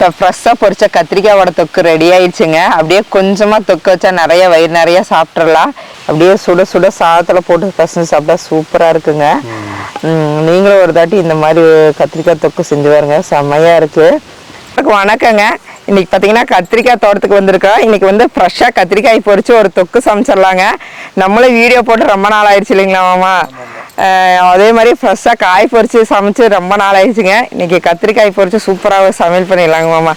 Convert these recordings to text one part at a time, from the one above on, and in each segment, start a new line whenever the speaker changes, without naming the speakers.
இப்போ ஃப்ரெஷ்ஷாக பொரிச்ச கத்திரிக்காயோட தொக்கு ரெடி ஆயிடுச்சுங்க. அப்படியே கொஞ்சமாக தொக்கு வச்சா நிறைய வயிறு நிறைய சாப்பிட்றலாம் அப்படியே சுட சுட சாதத்தில் போட்டு பசங்க சாப்பிட்டா சூப்பராக இருக்குங்க. நீங்களும் ஒரு தாட்டி இந்த மாதிரி கத்திரிக்காய் தொக்கு செஞ்சு பாருங்க. செம்மையாக இருக்குது வணக்கங்க. இன்றைக்கி பார்த்தீங்கன்னா கத்திரிக்காய் தோட்டத்துக்கு வந்திருக்கோம். இன்னைக்கு வந்து ஃப்ரெஷ்ஷாக கத்திரிக்காய் பொறிச்சு ஒரு தொக்கு சமைச்சிடலாங்க. நம்மளும் வீடியோ போட்டு ரொம்ப நாள் ஆயிடுச்சு இல்லைங்களா மாமா? அதே மாதிரி ஃப்ரெஷ்ஷாக காய் பொரிச்சு சமைச்சு ரொம்ப நாள் ஆயிடுச்சுங்க இன்னைக்கு கத்திரிக்காய் பொரிச்சு சூப்பராக சமையல் பண்ணிடலாங்க மாமா.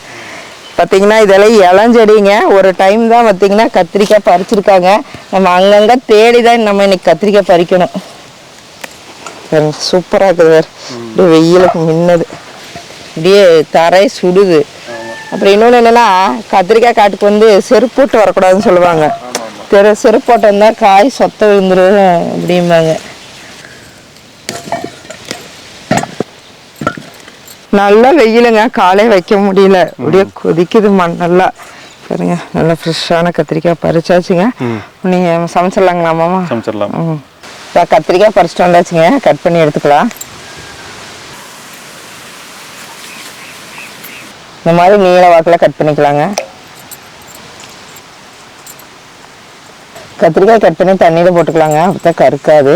பார்த்தீங்கன்னா இதெல்லாம் இளஞ்செடிங்க. ஒரு டைம் தான் பார்த்தீங்கன்னா கத்திரிக்காய் பறிச்சிருக்காங்க. நம்ம அங்கங்கே தேடி தான் நம்ம இன்னைக்கு கத்திரிக்காய் பறிக்கணும். சூப்பராக இருக்குது வேறு. வெயிலுக்கு மின்னது அப்படியே தரை சுடுது. அப்புறம் இன்னொன்று என்னன்னா கத்திரிக்காய் காட்டுக்கு வந்து செருப்பு போட்டு வரக்கூடாதுன்னு சொல்லுவாங்க. தெரு செருப்பு போட்டு வந்தால் காய் சொத்த விழுந்துரும் அப்படிம்பாங்க. நல்லா வெயிலுங்க. காலே வைக்க முடியல. அப்படியே கொதிக்குது மண் நல்லா. பாருங்க நல்லா ஃப்ரெஷ்ஷான கத்திரிக்காய் பறிச்சாச்சுங்க. நீங்கள் சமைச்சிடலாங்களா மாமா?
சமைச்சிடலாம்.
கத்திரிக்காய் பறிச்சிட்டு வந்தாச்சுங்க. கட் பண்ணி எடுத்துக்கலாம். இந்த மாதிரி நீள வாக்கில் கட் பண்ணிக்கலாங்க. கத்திரிக்காய் கட் பண்ணி தண்ணியில் போட்டுக்கலாங்க. அப்போ கருக்காது.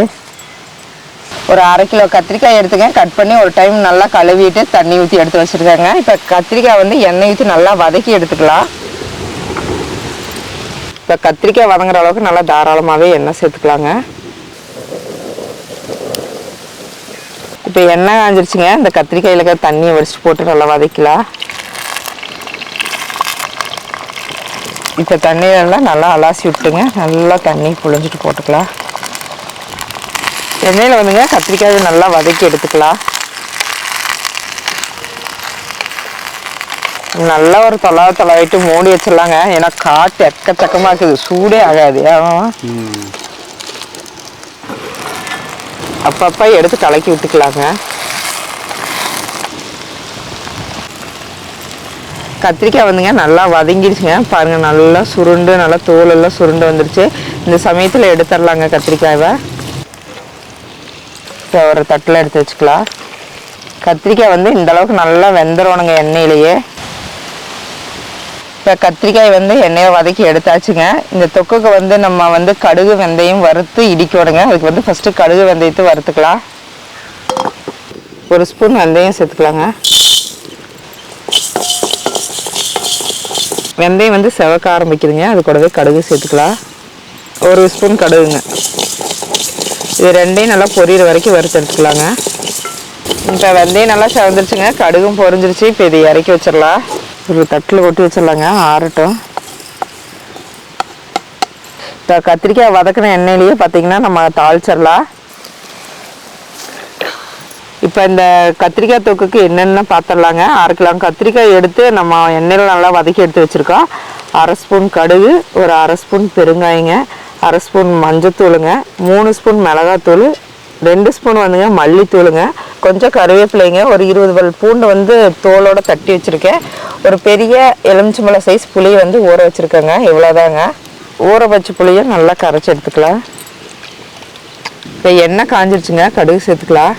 ஒரு அரை கிலோ கத்திரிக்காய் எடுத்துக்கங்க கட் பண்ணி ஒரு டைம் நல்லா கழுவிட்டு தண்ணி ஊற்றி எடுத்து வச்சுருக்காங்க. இப்போ கத்திரிக்காய் வந்து எண்ணெய் ஊற்றி நல்லா வதக்கி எடுத்துக்கலாம். இப்போ கத்திரிக்காய் வதங்குற அளவுக்கு நல்லா தாராளமாகவே எண்ணெய் சேர்த்துக்கலாங்க. இப்போ எண்ணெய் காஞ்சிருச்சுங்க. இந்த கத்திரிக்காயில் இருக்கிற தண்ணியை வடிச்சு போட்டு நல்லா வதக்கலாம் இப்போ தண்ணியெல்லாம் நல்லா அலாசி விட்டுங்க. நல்லா தண்ணி புழிஞ்சிட்டு போட்டுக்கலாம். எண்ணெயில் வந்துங்க கத்திரிக்காய் நல்லா வதக்கி எடுத்துக்கலாம். நல்லா ஒரு தொலா தொலாயிட்டு மூடி வச்சிடலாங்க. ஏன்னா காட்டு எக்கச்சக்கமாக இருக்குது. சூடே ஆகாது. அப்பப்போ எடுத்து கலக்கி விட்டுக்கலாங்க. கத்திரிக்காய் வந்துங்க நல்லா வதங்கிடுச்சுங்க. பாருங்கள் நல்லா சுருண்டு நல்லா தோலெல்லாம் சுருண்டு வந்துடுச்சு இந்த சமயத்தில் எடுத்துடலாங்க கத்திரிக்காயை. இப்போ ஒரு தட்டில் எடுத்து வச்சுக்கலாம். கத்திரிக்காய் வந்து இந்த அளவுக்கு நல்லா வெந்துடணுங்க எண்ணெயிலேயே. இப்போ கத்திரிக்காய் வந்து எண்ணெயை வதக்கி எடுத்தாச்சுங்க. இந்த தொக்குக்கு வந்து நம்ம வந்து கடுகு வெந்தயம் வறுத்து இடிக்கணுங்க. அதுக்கு வந்து ஃபஸ்ட்டு கடுகு வெந்தயத்தை வறுத்துக்கலாம். ஒரு ஸ்பூன் வெந்தயம் சேர்த்துக்கலாங்க. வெந்தயம் வந்து செவக்க ஆரம்பிக்குதுங்க. அது கூடவே கடுகு சேர்த்துக்கலாம். ஒரு ஸ்பூன் கடுகுங்க. இது ரெண்டையும் நல்லா பொரியிற வரைக்கும் வறுத்து எடுத்துக்கலாங்க. இப்போ வெந்தயம் நல்லா செவந்துருச்சுங்க. கடுகும் பொரிஞ்சிருச்சு. இப்போ இதை இறக்கி வச்சிடலாம். ஒரு தட்டில் கொட்டி வச்சிடலாங்க. ஆறட்டும். இப்போ கத்திரிக்காய் வதக்கின எண்ணெயிலேயே பார்த்தீங்கன்னா நம்ம தாளிச்சிடலாம். இப்போ இந்த கத்திரிக்காய் தொக்குக்கு என்னென்ன பார்த்துடலாங்க அரை கிலோ கத்திரிக்காய் எடுத்து நம்ம எண்ணெயில் நல்லா வதக்கி எடுத்து வச்சுருக்கோம். அரை ஸ்பூன் கடுகு ஒரு அரை ஸ்பூன் பெருங்காயங்க. அரை ஸ்பூன் மஞ்சத்தூளுங்க மூணு ஸ்பூன் மிளகாத்தூள் ரெண்டு ஸ்பூன் வந்துங்க மல்லித்தூளுங்க. கொஞ்சம் கருவேப்பிலைங்க ஒரு இருபது பல் பூண்டு வந்து தோலோட தட்டி வச்சுருக்கேன். ஒரு பெரிய எலுமிச்சம்பழம் சைஸ் புளியை வந்து ஊற வச்சுருக்கேங்க இவ்வளோதாங்க ஊற வச்ச புளியை நல்லா கரைச்சி எடுத்துக்கலாம். இப்போ எண்ணெய் காஞ்சிருச்சுங்க கடுகு சேர்த்துக்கலாம்.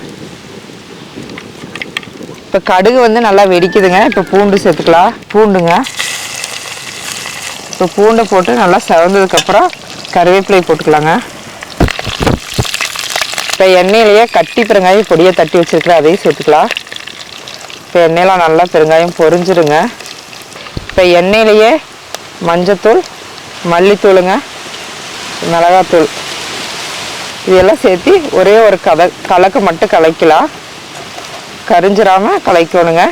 இப்போ கடுகு வந்து நல்லா வெடிக்குதுங்க இப்போ பூண்டு சேர்த்துக்கலாம். பூண்டுங்க. இப்போ பூண்டை போட்டு நல்லா செவந்ததுக்கப்புறம் கருவேப்பிலை போட்டுக்கலாங்க. இப்போ எண்ணெயிலேயே கட்டி பெருங்காயம் பொடியை தட்டி வச்சுருக்குறேன் அதையும் சேர்த்துக்கலாம். இப்போ எண்ணெயெலாம் நல்லா பெருங்காயம் பொரிஞ்சிருங்க. இப்போ எண்ணெயிலேயே மஞ்சத்தூள் மல்லித்தூளுங்க மிளகாத்தூள் இதெல்லாம் சேர்த்து ஒரே ஒரு கத கலக்க மட்டும் கலைக்கலாம். கரிஞ்சிடாமல் கலைக்கணுங்க.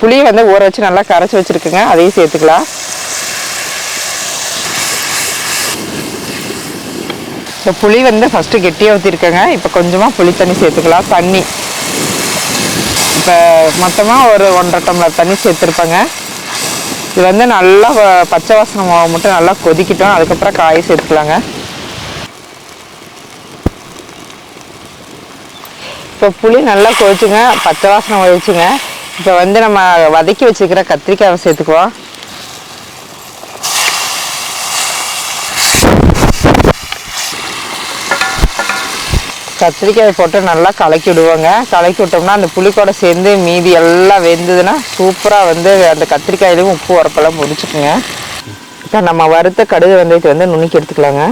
புளியை வந்து ஊற வச்சு நல்லா கரைச்சி வச்சுருக்குங்க. அதையும் சேர்த்துக்கலாம். இப்போ புளி வந்து ஃபஸ்ட்டு கெட்டியாக ஊற்றிருக்கேங்க இப்போ கொஞ்சமாக புளி தண்ணி சேர்த்துக்கலாம். தண்ணி. இப்போ மொத்தமாக ஒரு ஒன்றரை டம்ளர் தண்ணி சேர்த்துருப்பேங்க. இது வந்து நல்லா பச்சை வாசனை மாவு மட்டும் நல்லா கொதிக்கிட்டோம். அதுக்கப்புறம் காயை சேர்த்துக்கலாங்க. இப்போ புளி நல்லா கொதிச்சுங்க. பச்சை வாசனை ஒழிச்சுங்க இப்போ வந்து நம்ம வதக்கி வச்சுக்கிற கத்திரிக்காயை சேர்த்துக்குவோம். கத்திரிக்காய் போட்டு நல்லா கலக்கி விடுவோங்க. கலக்கி விட்டோம்னா அந்த புளிக்கூட சேர்ந்து மீதி எல்லாம் வெந்ததுன்னா சூப்பராக வந்து அந்த கத்திரிக்காயிலையும் உப்பு உரப்பெல்லாம் முடிச்சுக்குங்க இப்போ நம்ம வறுத்த கடுகு வெந்தயத்தை வந்து நுணுக்கி எடுத்துக்கலாங்க.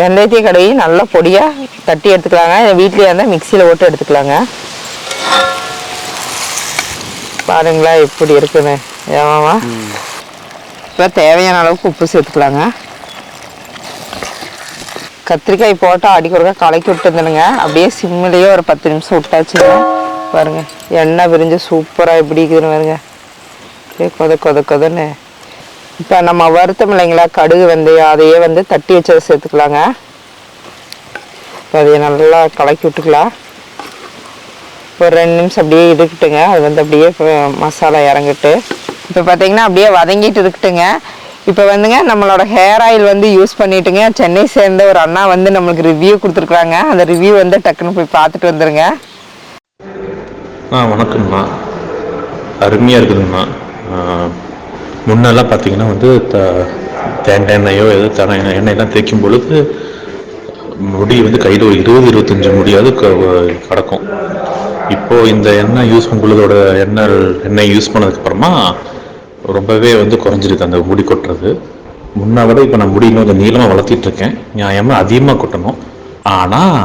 வெந்தயத்தையும் கடுகையும் நல்லா பொடியாக தட்டி எடுத்துக்கலாங்க. வீட்லேயே இருந்தால் மிக்சியில் போட்டு எடுத்துக்கலாங்க. பாருங்களா எப்படி இருக்குன்னு. ஏமாமா. இப்போ தேவையான அளவுக்கு உப்பு சேர்த்துக்கலாங்க. கத்திரிக்காய் போட்டால் அடிக்கொருக்கா கலக்கி விட்டுருந்தனுங்க அப்படியே சிம்மிலேயே ஒரு பத்து நிமிஷம் விட்டாச்சுங்க. பாருங்க எண்ணெய் விரிஞ்சு சூப்பராக எப்படி இருக்குதுன்னு பாருங்க. அப்படியே கொத கொத கொதன்னு. இப்போ நம்ம வருத்தம் இல்லைங்களா? கடுகு வெந்தயம் அதையே வந்து தட்டி வச்சதை சேர்த்துக்கலாங்க. இப்போ அதையே நல்லா கலக்கி விட்டுக்கலாம். ஒரு ரெண்டு நிமிஷம் அப்படியே இருக்கட்டுங்க அது வந்து அப்படியே மசாலா இறங்கிட்டு. இப்போ பார்த்தீங்கன்னா அப்படியே வதங்கிட்டு இருக்கட்டுங்க. இப்போ வந்துங்க நம்மளோட ஹேர் ஆயில் வந்து யூஸ் பண்ணிட்டுங்க சென்னை சேர்ந்த ஒரு அண்ணா வந்து நம்மளுக்கு ரிவ்யூ கொடுத்துருக்குறாங்க. அந்த ரிவ்யூ வந்து டக்குன்னு போய் பார்த்துட்டு வந்துருங்க.
ஆ வணக்கம்ண்ணா அருமையாக இருக்குதுங்கண்ணா முன்னெல்லாம் பார்த்தீங்கன்னா வந்து த தேங்காய் எண்ணெயோ ஏதோ தர எண்ணெயெல்லாம் தேய்க்கும் பொழுது முடி வந்து கையில் ஒரு இருபது இருபத்தஞ்சி முடியாவது கடக்கும் கிடக்கும். இப்போது இந்த எண்ணெய் யூஸ் பண்ணும் பொழுதோட எண்ணெய் எண்ணெய் யூஸ் பண்ணதுக்கப்புறமா ரொம்பவே வந்து குறைஞ்சிருக்கு அந்த முடி கொட்டுறது. முன்ன விட இப்போ நான் முடி கொஞ்சம் நீளமாக வளர்த்திட்டு இருக்கேன். நியாயமாக அதிகமாக கொட்டணும். ஆனால்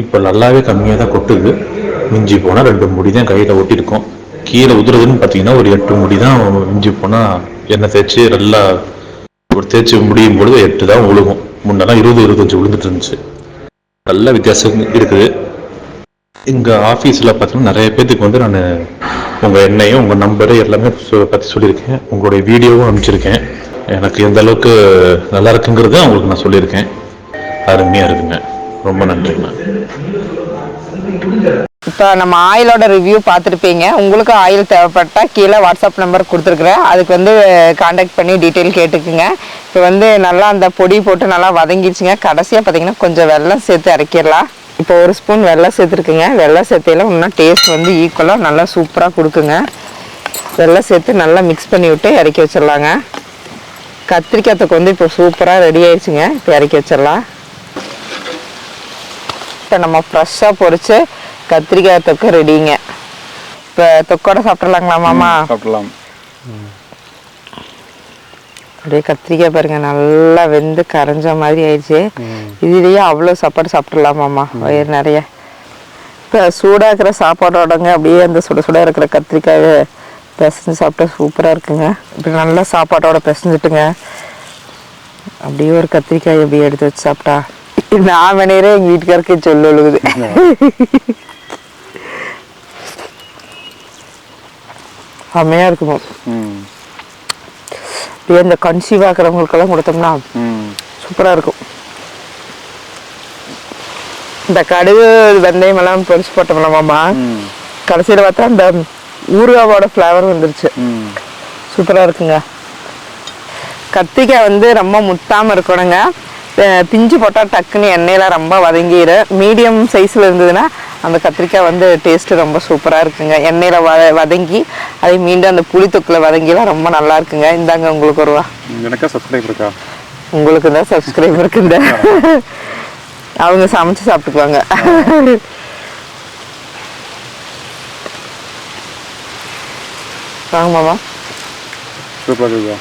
இப்போ நல்லாவே கம்மியாக தான் கொட்டுது. மிஞ்சி போனால் ரெண்டு முடி தான் கையில் ஒட்டியிருக்கோம். கீழே உதுறதுன்னு பார்த்தீங்கன்னா ஒரு எட்டு முடி தான் மிஞ்சி போனால் எண்ணெய் தேய்ச்சி நல்லா ஒரு தேய்ச்சி முடியும் பொழுது எட்டு தான் விழுகும் முன்னெல்லாம் இருபது இருபத்தஞ்சு விழுந்துட்டு இருந்துச்சு. நல்ல வித்தியாசம் இருக்குது. எங்கள் ஆஃபீஸில் பார்த்தீங்கன்னா நிறைய பேர்த்துக்கு வந்து நான் உங்கள் எண்ணையும் உங்கள் நம்பரு எல்லாமே பற்றி சொல்லியிருக்கேன். உங்களுடைய வீடியோவும் அனுப்பிச்சிருக்கேன். எனக்கு எந்த அளவுக்கு நல்லா இருக்குங்கிறத உங்களுக்கு நான் சொல்லியிருக்கேன். அருமையாக இருக்குங்க. ரொம்ப நன்றிங்கண்ணா
இப்போ நம்ம ஆயிலோட ரிவ்யூ பார்த்துருப்பீங்க. உங்களுக்கு ஆயில் தேவைப்பட்டா கீழே வாட்ஸ்அப் நம்பர் கொடுத்துருக்குறேன். அதுக்கு வந்து காண்டாக்ட் பண்ணி டீட்டெயில் கேட்டுக்குங்க. இப்போ வந்து நல்லா அந்த பொடி போட்டு நல்லா வதங்கிடுச்சுங்க கடைசியாக பார்த்தீங்கன்னா கொஞ்சம் வெள்ளம் சேர்த்து இறக்கிடலாம். இப்போ ஒரு ஸ்பூன் வெல்லம் சேர்த்துருக்குங்க. வெல்லம் சேர்த்தையில இன்னும் டேஸ்ட் வந்து ஈக்குவலாக நல்லா சூப்பராக கொடுக்குங்க. வெல்லம் சேர்த்து நல்லா மிக்ஸ் பண்ணி விட்டு இறக்கி வச்சிடலாங்க கத்திரிக்காய் தொக்கு வந்து இப்போ சூப்பராக ரெடி ஆயிடுச்சுங்க. இப்போ இறக்கி வச்சிடலாம் இப்போ நம்ம ஃப்ரெஷ்ஷாக பொரிச்சு கத்திரிக்காய் தொக்கு ரெடிங்க இப்போ தொக்கோட சாப்பிட்றலாங்களா மாமா?
சாப்பிடலாம்.
அப்படியே கத்திரிக்காய் பாருங்க நல்லா வெந்து கரைஞ்ச மாதிரி ஆயிடுச்சு. இதுலேயே அவ்வளோ சாப்பாடு சாப்பிட்றலாம் மாமா வயிறு நிறைய. இப்போ சூடாக இருக்கிற சாப்பாடோடங்க அப்படியே அந்த சுட சுட இருக்கிற கத்திரிக்காயை பிசைஞ்சு சாப்பிட்டா சூப்பராக இருக்குங்க. இப்படி நல்லா சாப்பாட்டோட பிசைஞ்சிட்டுங்க. அப்படியே ஒரு கத்திரிக்காய் அப்படியே எடுத்து வச்சு சாப்பிட்டா நான் வேணேரே எங்கள் வீட்டுக்காருக்கு சொல்லு ஒழுகுது செம்மையாக இருக்குமோ. அப்படியே இந்த கன்சீவ் ஆகிறவங்களுக்கெல்லாம் கொடுத்தோம்னா சூப்பராக இருக்கும். இந்த கடுகு வெந்தயம் எல்லாம் பொரிச்சு போட்டோம்லாமாம்மா
ம்.
கடைசியில் பார்த்தா அந்த ஊறுகாவோட ஃப்ளேவர் வந்துருச்சு. சூப்பராக இருக்குங்க. கத்திரிக்காய் வந்து ரொம்ப முத்தாமல் இருக்கணுங்க. பிஞ்சு போட்டால் டக்குன்னு எண்ணெயில் ரொம்ப வதங்கிடும் மீடியம் சைஸில் இருந்ததுன்னா அந்த கத்திரிக்காய் வந்து டேஸ்ட்டு ரொம்ப சூப்பராக இருக்குங்க. எண்ணெயில் வ வதங்கி அதை மீண்டும் அந்த புளி தொக்கில் வதங்கிலாம் ரொம்ப நல்லா இருக்குங்க. இந்தாங்க உங்களுக்கு ஒரு ரூபா
எனக்கா சப்ஸ்கிரைப் இருக்கா?
உங்களுக்கு தான் சப்ஸ்கிரைப் இருக்குங்க அவங்க சமைச்சு சாப்பிட்டுக்குவாங்க. வாங்க மாமா.
சூப்பராக இருக்குதா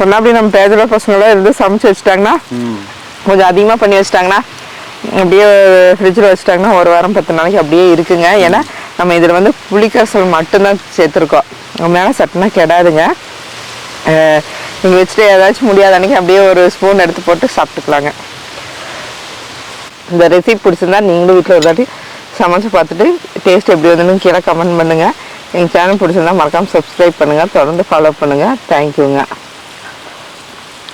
சொன்னா அப்படி நம்ம பேஜில் பசங்களாம் இருந்து சமைச்சு வச்சுட்டாங்கன்னா கொஞ்சம் அதிகமாக பண்ணி வச்சுட்டாங்கன்னா அப்படியே ஃப்ரிட்ஜில் வச்சுட்டாங்கன்னா ஒரு வாரம் பத்து நாளைக்கு அப்படியே இருக்குங்க. ஏன்னா நம்ம இதில் வந்து புளிக்கரசல் மட்டும்தான் சேர்த்துருக்கோம். மேலே சட்டுனா கெடாதுங்க. நீங்கள் வச்சுட்டு ஏதாச்சும் முடியாத அன்னைக்கு அப்படியே ஒரு ஸ்பூன் எடுத்து போட்டு சாப்பிட்டுக்கலாங்க. இந்த ரெசிபி பிடிச்சிருந்தா நீங்களும் வீட்டில் ஒரு வாட்டி சமைச்சு பார்த்துட்டு டேஸ்ட் எப்படி வந்துன்னு கீழே கமெண்ட் பண்ணுங்கள் எங்கள் சேனல் பிடிச்சிருந்தா மறக்காமல் சப்ஸ்கிரைப் பண்ணுங்கள் தொடர்ந்து ஃபாலோ பண்ணுங்கள் தேங்க்யூங்க